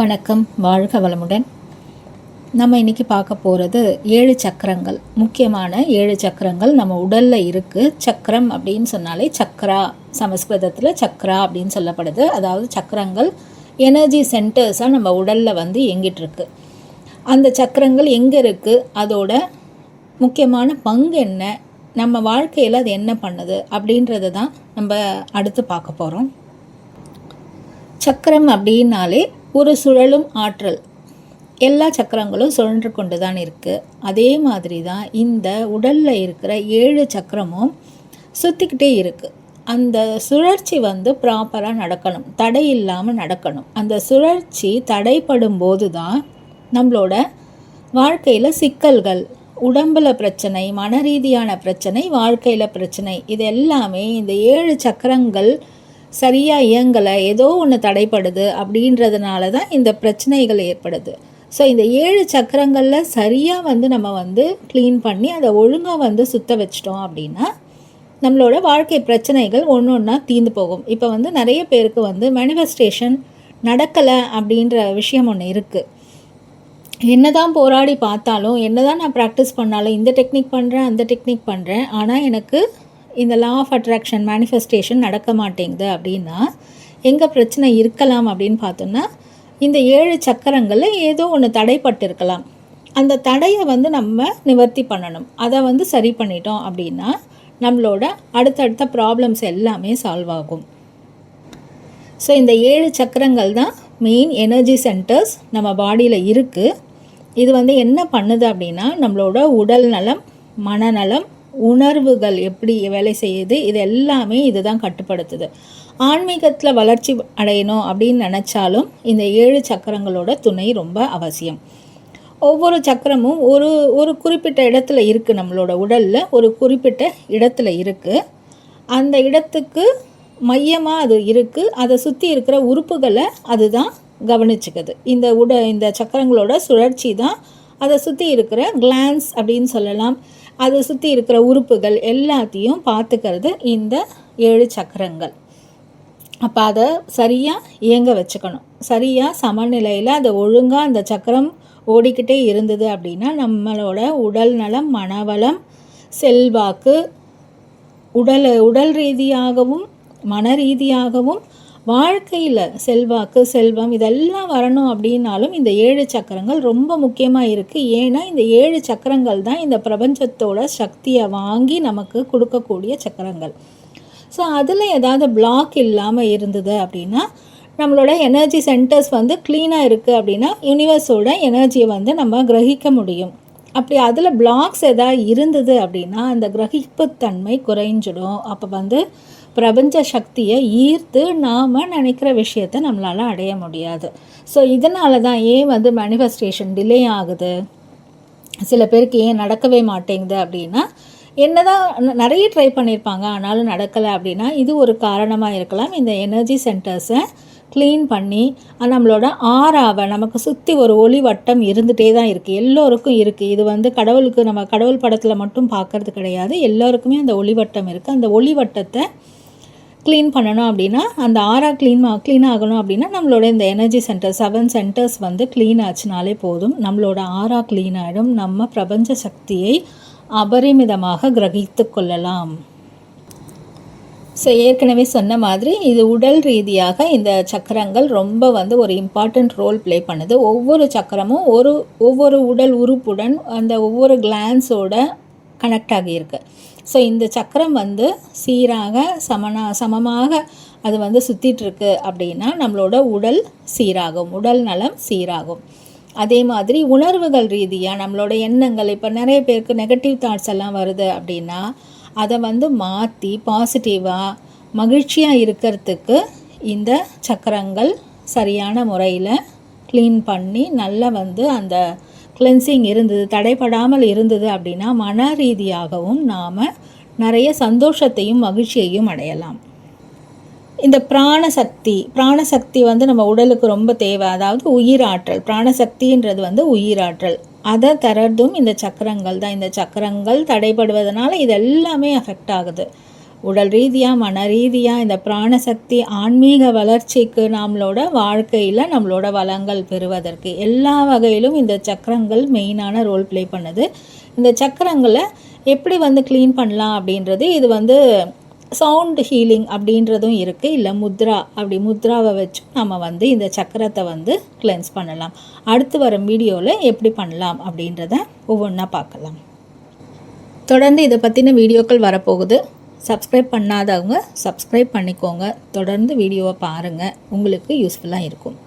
வணக்கம் வாழ்க வளமுடன். நம்ம இன்றைக்கி பார்க்க போகிறது ஏழு சக்கரங்கள். முக்கியமான ஏழு சக்கரங்கள் நம்ம உடலில் இருக்குது சக்கரம் அப்படின்னு சொன்னாலே சக்கரா சமஸ்கிருதத்தில் சக்கரா அப்படின்னு சொல்லப்படுது. அதாவது சக்கரங்கள் எனர்ஜி சென்டர்ஸாக நம்ம உடலில் வந்து இயங்கிட்டுருக்கு அந்த சக்கரங்கள் எங்கே இருக்குது அதோட முக்கியமான பங்கு என்ன? நம்ம வாழ்க்கையில் அது என்ன பண்ணுது? அப்படின்றத தான் நம்ம அடுத்து பார்க்க போகிறோம் சக்கரம் அப்படின்னாலே ஒரு சுழலும் ஆற்றல். எல்லா சக்கரங்களும் சுழன்று கொண்டு தான் இருக்குது அதே மாதிரி தான் இந்த உடலில் இருக்கிற ஏழு சக்கரமும் சுற்றிக்கிட்டே இருக்குது அந்த சுழற்சி வந்து ப்ராப்பராக நடக்கணும். தடை இல்லாமல் நடக்கணும். அந்த சுழற்சி தடைப்படும் போது தான் நம்மளோட வாழ்க்கையில் சிக்கல்கள் உடம்பில் பிரச்சனை மன ரீதியான பிரச்சனை வாழ்க்கையில் பிரச்சனை இது எல்லாமே இந்த ஏழு சக்கரங்கள் சரியாக இயங்கலை ஏதோ ஒன்று தடைப்படுது அப்படின்றதுனால தான் இந்த பிரச்சனைகள் ஏற்படுது. ஸோ இந்த ஏழு சக்கரங்களில் சரியாக வந்து நம்ம வந்து க்ளீன் பண்ணி அதை ஒழுங்காக வந்து சுத்த வச்சிட்டோம் அப்படின்னா நம்மளோட வாழ்க்கை பிரச்சனைகள் ஒன்று ஒன்றா தீர்ந்து போகும். இப்போ வந்து நிறைய பேருக்கு வந்து மேனிஃபெஸ்டேஷன் நடக்கலை அப்படின்ற விஷயம் ஒன்று இருக்குது என்னதான் போராடி பார்த்தாலும் என்னதான் நான் ப்ராக்டிஸ் பண்ணாலும் இந்த டெக்னிக் பண்ணுறேன் அந்த டெக்னிக் பண்ணுறேன் ஆனால் எனக்கு இந்த லா ஆஃப் அட்ராக்ஷன் மேனிஃபெஸ்டேஷன் நடக்க மாட்டேங்குது அப்படின்னா எங்கே பிரச்சனை இருக்கலாம் அப்படின்னு பார்த்தோம்னா இந்த ஏழு சக்கரங்களில் ஏதோ ஒன்று தடைப்பட்டிருக்கலாம். அந்த தடையை வந்து நம்ம நிவர்த்தி பண்ணணும். அதை வந்து சரி பண்ணிட்டோம் அப்படின்னா நம்மளோட அடுத்தடுத்த ப்ராப்ளம்ஸ் எல்லாமே சால்வ் ஆகும். ஸோ இந்த ஏழு சக்கரங்கள் தான் மெயின் எனர்ஜி சென்டர்ஸ் நம்ம பாடியில் இருக்குது இது வந்து என்ன பண்ணுது அப்படின்னா நம்மளோட உடல் நலம் மனநலம் உணர்வுகள் எப்படி வேலை செய்யுது இது எல்லாமே இதுதான் கட்டுப்படுத்துது. ஆன்மீகத்தில் வளர்ச்சி அடையணும் அப்படின்னு நினச்சாலும் இந்த ஏழு சக்கரங்களோட துணை ரொம்ப அவசியம். ஒவ்வொரு சக்கரமும் ஒரு ஒரு குறிப்பிட்ட இடத்துல இருக்குது நம்மளோட உடலில் ஒரு குறிப்பிட்ட இடத்துல இருக்குது அந்த இடத்துக்கு மையமாக அது இருக்குது அதை சுற்றி இருக்கிற உறுப்புகளை அதுதான் கவனிச்சுக்குது. இந்த உட இந்த சக்கரங்களோட சுழற்சி தான் அதை சுற்றி இருக்கிற கிளான்ஸ் அப்படின்னு சொல்லலாம். அதை சுற்றி இருக்கிற உறுப்புகள் எல்லாத்தையும் பார்த்துக்கிறது இந்த ஏழு சக்கரங்கள். அப்போ அதை சரியாக இயங்க வச்சுக்கணும். சரியாக சமநிலையில் அதை ஒழுங்காக அந்த சக்கரம் ஓடிக்கிட்டே இருந்தது அப்படின்னா நம்மளோட உடல் நலம் மனவளம் செல்வாக்கு உடல் உடல் ரீதியாகவும் மன ரீதியாகவும் வாழ்க்கையில் செல்வாக்கு செல்வம் இதெல்லாம் வரணும் அப்படின்னாலும் இந்த ஏழு சக்கரங்கள் ரொம்ப முக்கியமாக இருக்குது ஏன்னா இந்த ஏழு சக்கரங்கள் தான் இந்த பிரபஞ்சத்தோட சக்தியை வாங்கி நமக்கு கொடுக்கக்கூடிய சக்கரங்கள். ஸோ அதில் ஏதாவது பிளாக் இல்லாமல் இருந்தது அப்படின்னா நம்மளோட எனர்ஜி சென்டர்ஸ் வந்து க்ளீனாக இருக்குது அப்படின்னா யூனிவர்ஸோட எனர்ஜியை வந்து நம்ம கிரகிக்க முடியும். அப்படி அதில் பிளாக்ஸ் எதாவது இருந்தது அப்படின்னா அந்த கிரகிப்புத்தன்மை குறைஞ்சிடும். அப்போ வந்து பிரபஞ்ச சக்தியை ஈர்த்து நாம் நினைக்கிற விஷயத்த நம்மளால் அடைய முடியாது. ஸோ இதனால தான் ஏன் வந்து மேனிஃபெஸ்டேஷன் டிலே ஆகுது? சில பேருக்கு ஏன் நடக்கவே மாட்டேங்குது அப்படின்னா என்னதான் நிறைய ட்ரை பண்ணியிருப்பாங்க ஆனாலும் நடக்கலை அப்படின்னா இது ஒரு காரணமாக இருக்கலாம். இந்த எனர்ஜி சென்டர்ஸை க்ளீன் பண்ணி நம்மளோட ஆறாவை நமக்கு சுற்றி ஒரு ஒளி வட்டம் இருந்துகிட்டே தான் இருக்குது எல்லோருக்கும் இருக்குது இது வந்து கடவுளுக்கு நம்ம கடவுள் படத்தில் மட்டும் பார்க்கறது கிடையாது. எல்லோருக்குமே அந்த ஒளி வட்டம் இருக்குது அந்த ஒளி வட்டத்தை க்ளீன் பண்ணணும் அப்படின்னா அந்த ஆறா க்ளீன் க்ளீன் ஆகணும் அப்படின்னா நம்மளோட இந்த எனர்ஜி சென்டர் செவன் சென்டர்ஸ் வந்து க்ளீன் ஆச்சுனாலே போதும். நம்மளோட ஆறா க்ளீன் ஆகிடும் நம்ம பிரபஞ்ச சக்தியை அபரிமிதமாக கிரகித்து கொள்ளலாம். ஸோ ஏற்கனவே சொன்ன மாதிரி இது உடல் ரீதியாக இந்த சக்கரங்கள் ரொம்ப வந்து ஒரு இம்பார்ட்டண்ட் ரோல் ப்ளே பண்ணுது. ஒவ்வொரு சக்கரமும் ஒரு ஒவ்வொரு உடல் உறுப்புடன் அந்த ஒவ்வொரு கிளான்ஸோட கனெக்ட் ஆகியிருக்கு. ஸோ இந்த சக்கரம் வந்து சீராக சமனா சமமாக அது வந்து சுற்றிட்டுருக்கு அப்படின்னா நம்மளோட உடல் சீராகும். உடல் நலம் சீராகும். அதே மாதிரி உணர்வுகள் ரீதியாக நம்மளோட எண்ணங்கள் இப்போ நிறைய பேருக்கு நெகட்டிவ் தாட்ஸ் எல்லாம் வருது அப்படின்னா அதை வந்து மாற்றி பாசிட்டிவாக மகிழ்ச்சியாக இருக்கிறதுக்கு இந்த சக்கரங்கள் சரியான முறையில் க்ளீன் பண்ணி நல்லா வந்து அந்த கிளென்சிங் இருந்தது தடைப்படாமல் இருந்தது அப்படின்னா மன ரீதியாகவும் நாம் நிறைய சந்தோஷத்தையும் மகிழ்ச்சியையும் அடையலாம். இந்த பிராணசக்தி பிராணசக்தி வந்து நம்ம உடலுக்கு ரொம்ப தேவை. அதாவது உயிராற்றல் பிராணசக்தின்றது வந்து உயிராற்றல் அதை தரதும் இந்த சக்கரங்கள் தான். இந்த சக்கரங்கள் தடைபடுவதனால இது எல்லாமே அஃபெக்ட் ஆகுது. உடல் ரீதியாக மன ரீதியாக இந்த பிராணசக்தி ஆன்மீக வளர்ச்சிக்கு நம்மளோட வாழ்க்கையில் நம்மளோட வளங்கள் பெறுவதற்கு எல்லா வகையிலும் இந்த சக்கரங்கள் மெயினான ரோல் ப்ளே பண்ணுது. இந்த சக்கரங்களை எப்படி வந்து க்ளீன் பண்ணலாம் அப்படின்றது இது வந்து சவுண்ட் ஹீலிங் அப்படின்றதும் இருக்குது இல்லை முத்ரா அப்படி முத்ராவை வச்சு நம்ம வந்து இந்த சக்கரத்தை வந்து கிளென்ஸ் பண்ணலாம். அடுத்து வரும் வீடியோவில் எப்படி பண்ணலாம் அப்படின்றத ஒவ்வொன்றா பார்க்கலாம். தொடர்ந்து இதை பற்றின வீடியோக்கள் வரப்போகுது. சப்ஸ்கிரைப் பண்ணாதவங்க சப்ஸ்கிரைப் பண்ணிக்கோங்க. தொடர்ந்து வீடியோவை பாருங்கள் உங்களுக்கு யூஸ்ஃபுல்லாக இருக்கும்.